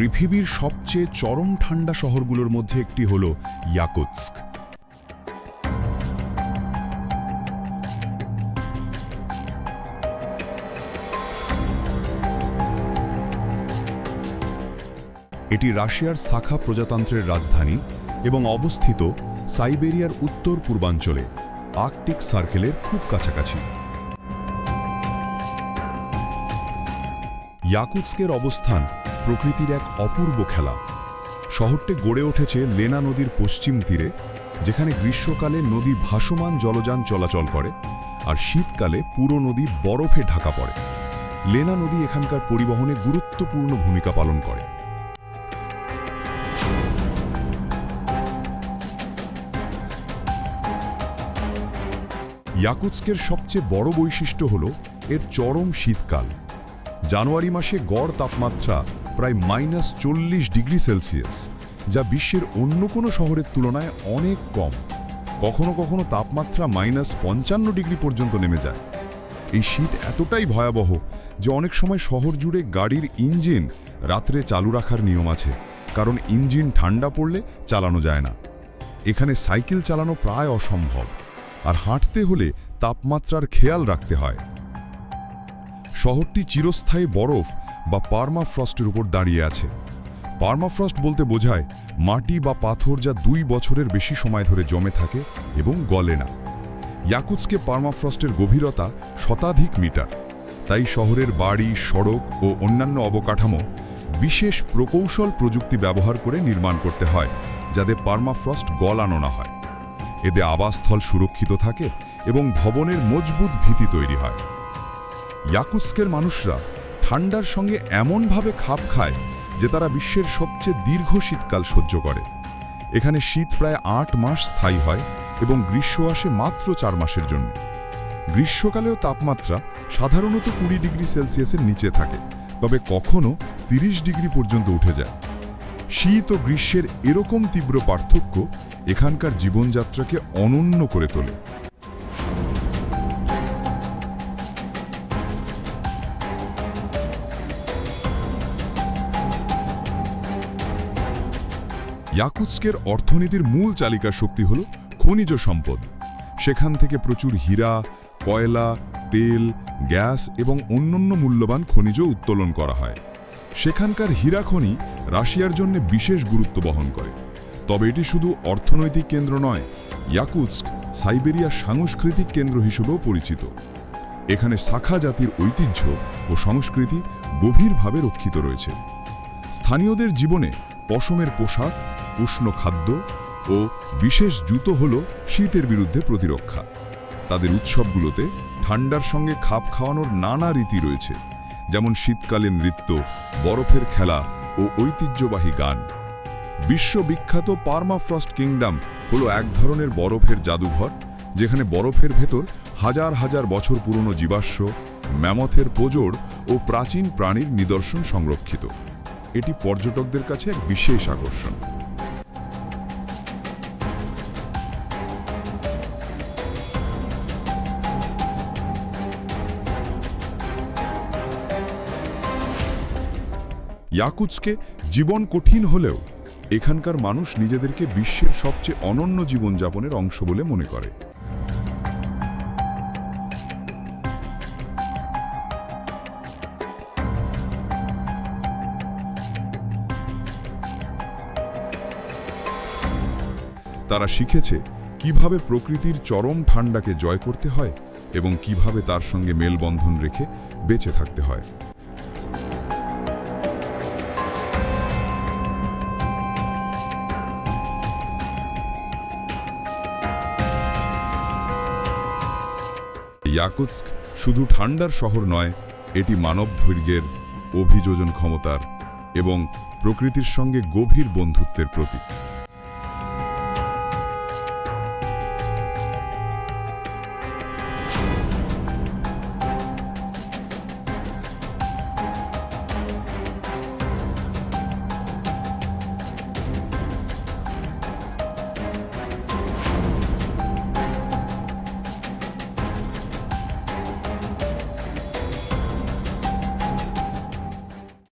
পৃথিবীর সবচেয়ে চরম ঠান্ডা শহরগুলোর মধ্যে একটি হল ইয়াকুৎস্ক। এটি রাশিয়ার শাখা প্রজাতন্ত্রের রাজধানী এবং অবস্থিত সাইবেরিয়ার উত্তর পূর্বাঞ্চলে, আর্কটিক সার্কেলের খুব কাছাকাছি। ইয়াকুৎস্কের অবস্থান প্রকৃতির এক অপূর্ব খেলা। শহরটি গড়ে উঠেছে লেনা নদীর পশ্চিম তীরে, যেখানে গ্রীষ্মকালে নদী ভাসমান জলযান চলাচল করে আর শীতকালে পুরো নদী বরফে ঢাকা পড়ে। লেনা নদী এখানকার পরিবহনে গুরুত্বপূর্ণ ভূমিকা পালন করে। ইয়াকুৎস্কের সবচেয়ে বড় বৈশিষ্ট্য হল এর চরম শীতকাল। জানুয়ারি মাসে গড় তাপমাত্রা প্রায় মাইনাস চল্লিশ ডিগ্রি সেলসিয়াস, যা বিশ্বের অন্য কোনো শহরের তুলনায় অনেক কম। কখনো কখনো তাপমাত্রা মাইনাস পঞ্চান্ন ডিগ্রি পর্যন্ত নেমে যায়। এই শীত এতটাই ভয়াবহ যে অনেক সময় শহর জুড়ে গাড়ির ইঞ্জিন রাত্রে চালু রাখার নিয়ম আছে, কারণ ইঞ্জিন ঠান্ডা পড়লে চালানো যায় না। এখানে সাইকেল চালানো প্রায় অসম্ভব, আর হাঁটতে হলে তাপমাত্রার খেয়াল রাখতে হয়। শহরটি চিরস্থায়ী বরফ বা পার্মাফ্রস্টের উপর দাঁড়িয়ে আছে। পার্মাফ্রস্ট বলতে বোঝায়, মাটি বা পাথর যা দুই বছরের বেশি সময় ধরে জমে থাকে এবং গলে না। ইয়াকুৎসকে পার্মাফ্রস্টের গভীরতা শতাধিক মিটার। তাই শহরের বাড়ি, সড়ক ও অন্যান্য অবকাঠামো বিশেষ প্রকৌশল প্রযুক্তি ব্যবহার করে নির্মাণ করতে হয়, যাতে পার্মাফ্রস্ট গলানো না হয়। এতে আবাসস্থল সুরক্ষিত থাকে এবং ভবনের মজবুত ভীতি তৈরি হয়। ইয়াকুৎস্কের মানুষরা ঠান্ডার সঙ্গে এমনভাবে খাপ খায় যে তারা বিশ্বের সবচেয়ে দীর্ঘ শীতকাল সহ্য করে। এখানে শীত প্রায় আট মাস স্থায়ী হয় এবং গ্রীষ্ম আসে মাত্র চার মাসের জন্য। গ্রীষ্মকালেও তাপমাত্রা সাধারণত কুড়ি ডিগ্রি সেলসিয়াসের নিচে থাকে, তবে কখনো তিরিশ ডিগ্রি পর্যন্ত উঠে যায়। শীত ও গ্রীষ্মের এরকম তীব্র পার্থক্য এখানকার জীবনযাত্রাকে অনন্য করে তোলে। ইয়াকুৎস্কের অর্থনীতির মূল চালিকা শক্তি হল খনিজ সম্পদ। সেখান থেকে প্রচুর হীরা, কয়লা, তেল, গ্যাস এবং অন্যান্য মূল্যবান খনিজ উত্তোলন করা হয়। সেখানকার হীরা খনি রাশিয়ার জন্য বিশেষ গুরুত্ব বহন করে। তবে এটি শুধু অর্থনৈতিক কেন্দ্র নয়, ইয়াকুৎস্ক সাইবেরিয়া সাংস্কৃতিক কেন্দ্র হিসেবেও পরিচিত। এখানে শাখা জাতির ঐতিহ্য ও সংস্কৃতি গভীরভাবে রক্ষিত রয়েছে। স্থানীয়দের জীবনে পশমের পোশাক উষ্ণ খাদ্য ও বিশেষ জুতো হল শীতের বিরুদ্ধে প্রতিরক্ষা। তাদের উৎসবগুলোতে ঠান্ডার সঙ্গে খাপ খাওয়ানোর নানা রীতি রয়েছে, যেমন শীতকালীন নৃত্য, বরফের খেলা ও ঐতিহ্যবাহী গান। বিশ্ববিখ্যাত পার্মাফ্রস্ট কিংডম হলো এক ধরনের বরফের জাদুঘর, যেখানে বরফের ভেতর হাজার হাজার বছর পুরনো জীবাশ্ম ম্যামথের পোজোড় ও প্রাচীন প্রাণীর নিদর্শন সংরক্ষিত। এটি পর্যটকদের কাছে এক বিশেষ আকর্ষণ। ইয়াকুৎসকে জীবন কঠিন হলেও এখানকার মানুষ নিজেদেরকে বিশ্বের সবচেয়ে অনন্য জীবনযাপনের অংশ বলে মনে করে। তারা শিখেছে কীভাবে প্রকৃতির চরম ঠান্ডাকে জয় করতে হয় এবং কীভাবে তার সঙ্গে মেলবন্ধন রেখে বেঁচে থাকতে হয়। ইয়াকুৎস্ক শুধু ঠান্ডার শহর নয়, এটি মানব ধৈর্যের অভিযোজন ক্ষমতার এবং প্রকৃতির সঙ্গে গভীর বন্ধুত্বের প্রতীক।